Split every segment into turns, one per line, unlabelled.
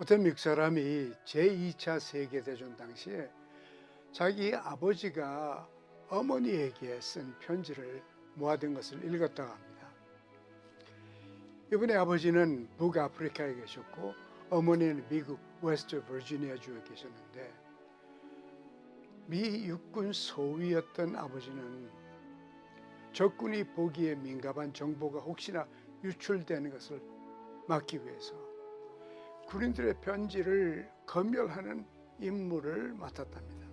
어떤 미국 사람이 제2차 세계대전 당시에 자기 아버지가 어머니에게 쓴 편지를 모아둔 것을 읽었다고 합니다. 이번에 아버지는 북아프리카에 계셨고 어머니는 미국 웨스트 버지니아 주에 계셨는데 미 육군 소위였던 아버지는 적군이 보기에 민감한 정보가 혹시나 유출되는 것을 막기 위해서 군인들의 편지를 검열하는 임무를 맡았답니다.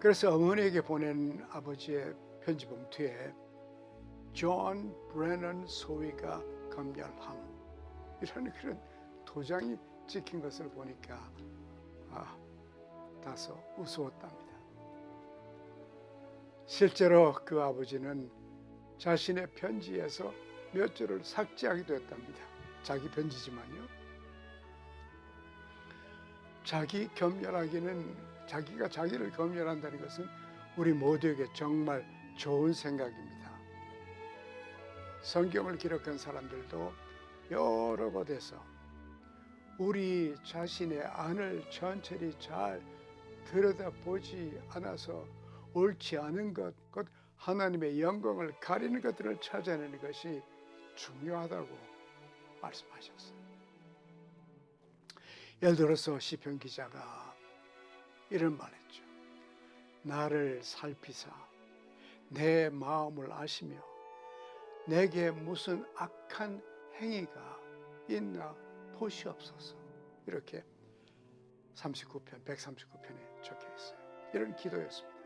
그래서 어머니에게 보낸 아버지의 편지 봉투에 존 브레넌 소위가 검열함 이런 그런 도장이 찍힌 것을 보니까 아, 다소 우스웠답니다. 실제로 그 아버지는 자신의 편지에서 몇 줄을 삭제하기도 했답니다. 자기 편지지만요. 자기 겸멸하기는 자기가 자기를 겸멸한다는 것은 우리 모두에게 정말 좋은 생각입니다. 성경을 기록한 사람들도 여러 곳에서 우리 자신의 안을 천천히 잘 들여다보지 않아서 옳지 않은 것, 곧 하나님의 영광을 가리는 것들을 찾아내는 것이 중요하다고 말씀하셨어요. 예를 들어서 시편 기자가 이런 말했죠. 나를 살피사 내 마음을 아시며 내게 무슨 악한 행위가 있나 보시옵소서. 이렇게 39편, 139편에 적혀 있어요. 이런 기도였습니다.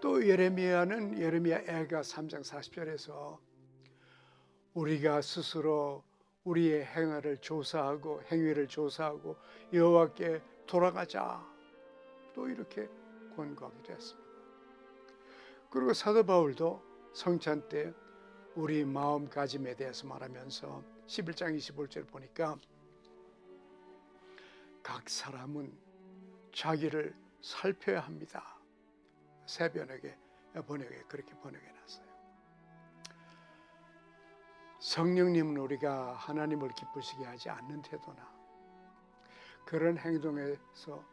또 예레미야는 예레미야 애가 3장 40절에서 우리가 스스로 우리의 행위를 조사하고 행위를 조사하고 여호와께 돌아가자 또 이렇게 권고하기도 했습니다. 그리고 사도 바울도 성찬 때 우리 마음가짐에 대해서 말하면서 11장 25절 보니까 각 사람은 자기를 살펴야 합니다. 새 번역에 번역에 그렇게 번역해 놨어요. 성령님은 우리가 하나님을 기쁘시게 하지 않는 태도나 그런 행동에서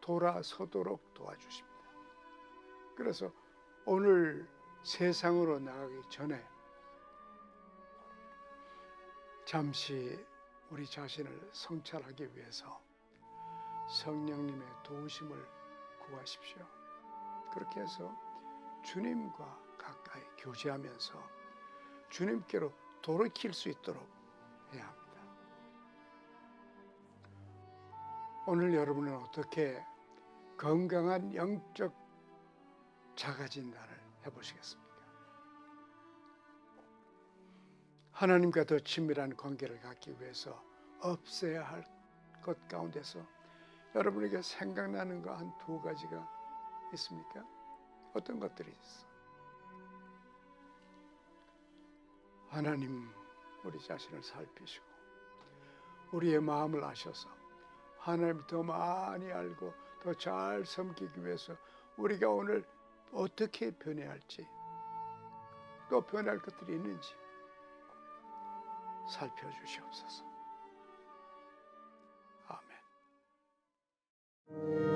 돌아서도록 도와주십니다. 그래서 오늘 세상으로 나가기 전에 잠시 우리 자신을 성찰하기 위해서 성령님의 도우심을 구하십시오. 그렇게 해서 주님과 가까이 교제하면서 주님께로 돌이킬 수 있도록 해야 합니다. 오늘 여러분은 어떻게 건강한 영적 자가진단을 해보시겠습니까? 하나님과 더 친밀한 관계를 갖기 위해서 없애야 할 것 가운데서 여러분에게 생각나는 거 한 두 가지가 있습니까? 어떤 것들이 있어? 하나님 우리 자신을 살피시고 우리의 마음을 아셔서 하나님 더 많이 알고 더 잘 섬기기 위해서 우리가 오늘 어떻게 변해야 할지 또 변할 것들이 있는지 살펴주시옵소서. 아멘.